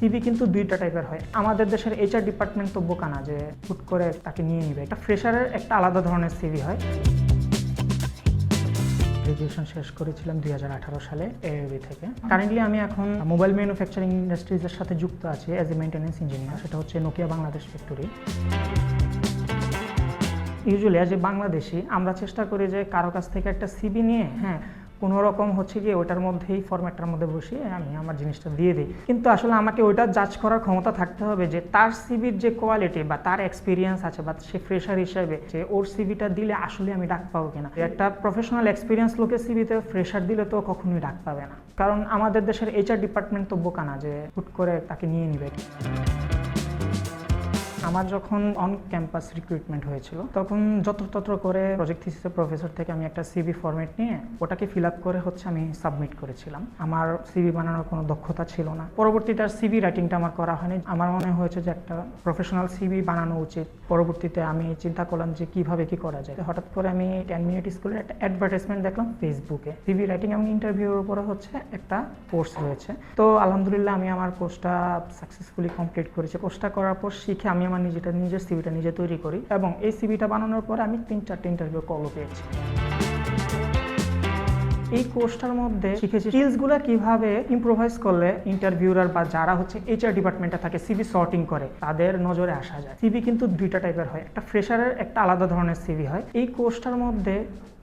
CV কিন্তু দুইটা টাইপের হয়। আমাদের দেশের এইচআর ডিপার্টমেন্ট তো বোকা না যে হুট করে তাকে নিয়ে নিবে। একটা ফ্রেশারের একটা আলাদা ধরনের সিভি হয়। গ্রাজুয়েশন শেষ করেছিলাম দুই হাজার আঠারো সালে এএবি থেকে। কারেন্টলি আমি এখন মোবাইল ম্যানুফ্যাকচারিং ইন্ডাস্ট্রিজের সাথে যুক্ত আছি অ্যাজ এ মেনটেন্যান্স ইঞ্জিনিয়ার সেটা হচ্ছে Nokia Bangladesh factory usually as a Bangladeshi, আমরা চেষ্টা করি যে কারও কাছ থেকে একটা সিবি নিয়ে হ্যাঁ কোনো রকম হচ্ছে গিয়ে ওটার মধ্যেই ফরম্যাটটার মধ্যে বসিয়ে আমি আমার জিনিসটা দিয়ে দিই। কিন্তু আসলে আমাকে ওইটা জাজ করার ক্ষমতা থাকতে হবে যে তার সিবির যে কোয়ালিটি বা তার এক্সপিরিয়েন্স আছে বা সে ফ্রেশার হিসেবে যে ওর সিবিটা দিলে আসলে আমি ডাক পাবো কিনা। একটা প্রফেশনাল এক্সপিরিয়েন্স লোকের সিবিতে ফ্রেশার দিলে তো কখনোই ডাক পাবে না। কারণ আমাদের দেশের এইচআর ডিপার্টমেন্ট তো বোকা না যে হুট করে তাকে নিয়ে নিবে। আমার যখন অন ক্যাম্পাস রিক্রুটমেন্ট হয়েছিল, তখন যত্রতত্র করে প্রজেক্ট থিসিসের প্রফেসর থেকে আমি একটা সিভি ফরম্যাট নিয়ে ওটাকে ফিল আপ করে হচ্ছে আমি সাবমিট করেছিলাম। আমার সিভি বানানোর কোনো দক্ষতা ছিল না। পরবর্তীতে আর সিভি রাইটিংটা আমার করা হয়নি। আমার মনে হয়েছে যে একটা প্রফেশনাল সিভি বানানো উচিত। পরবর্তীতে আমি চিন্তা করলাম যে কীভাবে কি করা যায়। হঠাৎ করে আমি টেন মিনিট স্কুলের একটা অ্যাডভার্টাইজমেন্ট দেখলাম ফেসবুকে সিভি রাইটিং এবং ইন্টারভিউর উপরে হচ্ছে একটা কোর্স রয়েছে। তো আলহামদুলিল্লাহ আমি আমার কোর্সটা সাকসেসফুলি কমপ্লিট করেছি। কোর্সটা করার পর শিখে আমি আমার নিজেটা, নিজের সিভিটা নিজে তৈরি করি এবং এই সিভিটা বানানোর পরে আমি তিন চারটে ইন্টারভিউ কলও পেয়েছি। এই কোর্সটার মধ্যে শিখেছি স্কিলসগুলো কীভাবে ইম্প্রোভাইজ করলে ইন্টারভিউরার বা যারা হচ্ছে এইচআর ডিপার্টমেন্টে থাকে সিভি সর্টিং করে, তাদের নজরে আসা যায়। সিভি কিন্তু দুইটা টাইপের হয়। একটা ফ্রেশারের একটা আলাদা ধরনের সিভি হয়। এই কোর্সটার মধ্যে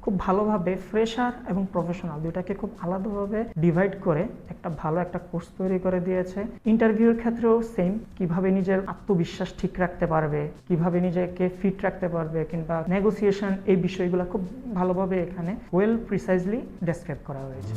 খুব ভালোভাবে ফ্রেশার এবং প্রফেশনাল দুইটাকে খুব আলাদাভাবে ডিভাইড করে একটা ভালো একটা কোর্স তৈরি করে দিয়েছে। ইন্টারভিউর ক্ষেত্রেও সেম কীভাবে নিজের আত্মবিশ্বাস ঠিক রাখতে পারবে, কীভাবে নিজেকে ফিট রাখতে পারবে কিংবা নেগোসিয়েশন এই বিষয়গুলো খুব ভালোভাবে এখানে ওয়েল প্রিসাইজলি ডেসক্রাইব করা হয়েছে।